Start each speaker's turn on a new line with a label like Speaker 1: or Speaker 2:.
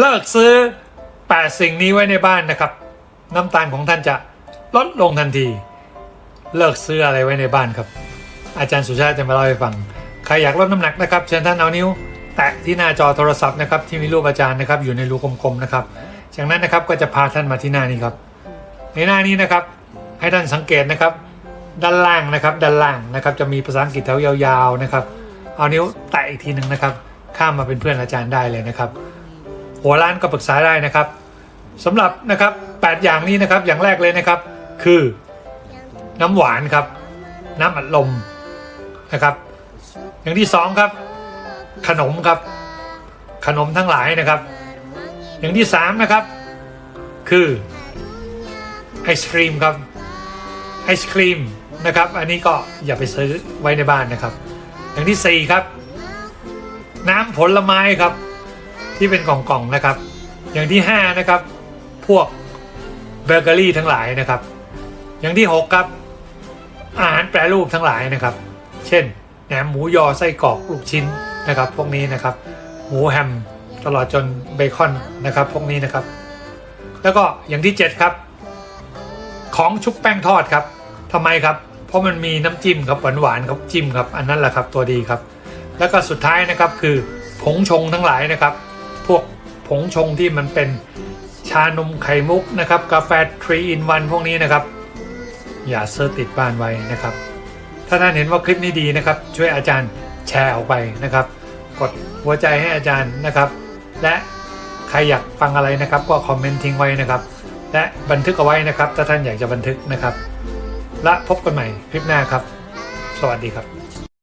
Speaker 1: เลิกซื้อแปดสิ่งนี้ไว้ในบ้านนะครับ น้ำตาลของท่านจะลดลงทันที เลิกซื้ออะไรไว้ในบ้านครับ อาจารย์สุชาติจะมาเล่าให้ฟัง ใครอยากลดน้ำหนักนะครับ เชิญท่านเอานิ้ว แตะที่หน้าจอโทรศัพท์นะครับที่มีรูปอาจารย์นะครับอยู่ในรูกลมๆนะครับ จากนั้นนะครับก็จะพาท่านมาที่หน้านี้ครับ ในหน้านี้นะครับ ให้ท่านสังเกตนะครับ ด้านล่างนะครับ ด้านล่างนะครับ จะมีภาษาอังกฤษแถวยาวๆนะครับ เอานิ้วแตะอีกทีหนึ่งนะครับ ข้ามมาเป็นเพื่อนอาจารย์ได้เลยนะครับ หัวร้านก็ปรึกษาได้นะครับสำหรับนะครับ 8 อย่างนี้นะครับอย่างแรกเลยนะครับ คือน้ำหวานครับ น้ำอัดลมนะครับ อย่างที่สองครับ ขนมครับ ขนมทั้งหลายนะครับ อย่างที่สามนะครับ คือไอศครีมครับไอศครีมนะครับ อันนี้ก็อย่าไปซื้อไว้ในบ้านนะครับ อย่างที่สี่ครับ น้ำผลไม้ครับ ที่เป็นกล่องๆนะครับ อย่างที่ห้านะครับ พวกเบเกอรี่ทั้งหลายนะครับ อย่างที่หกครับ อาหารแปรรูปทั้งหลายนะครับ เช่นแหนมหมูยอไส้กรอกลูกชิ้นนะครับ พวกนี้นะครับ หมูแฮมตลอดจนเบคอนนะครับ พวกนี้นะครับ แล้วก็อย่างที่ 7 ครับ ของชุบแป้งทอดครับทำไมครับ เพราะมันมีน้ำจิ้มครับหวานๆครับจิ้มครับ อันนั้นแหละครับตัวดีครับ แล้วก็สุดท้ายนะครับคือผงชงทั้งหลายนะครับ พวกผงชงที่มันเป็นชานมไข่มุกนะครับ กาแฟ3 in 1พวกนี้นะครับ อย่าเซอร์ติดบ้านไว้นะครับ ถ้าท่านเห็นว่าคลิปนี้ดีนะครับ ช่วยอาจารย์แชร์ออกไปนะครับ กดหัวใจให้อาจารย์นะครับ และใครอยากฟังอะไรนะครับ ก็คอมเมนต์ทิ้งไว้นะครับ และบันทึกเอาไว้นะครับ ถ้าท่านอยากจะบันทึกนะครับ และพบกันใหม่คลิปหน้าครับ สวัสดีครับ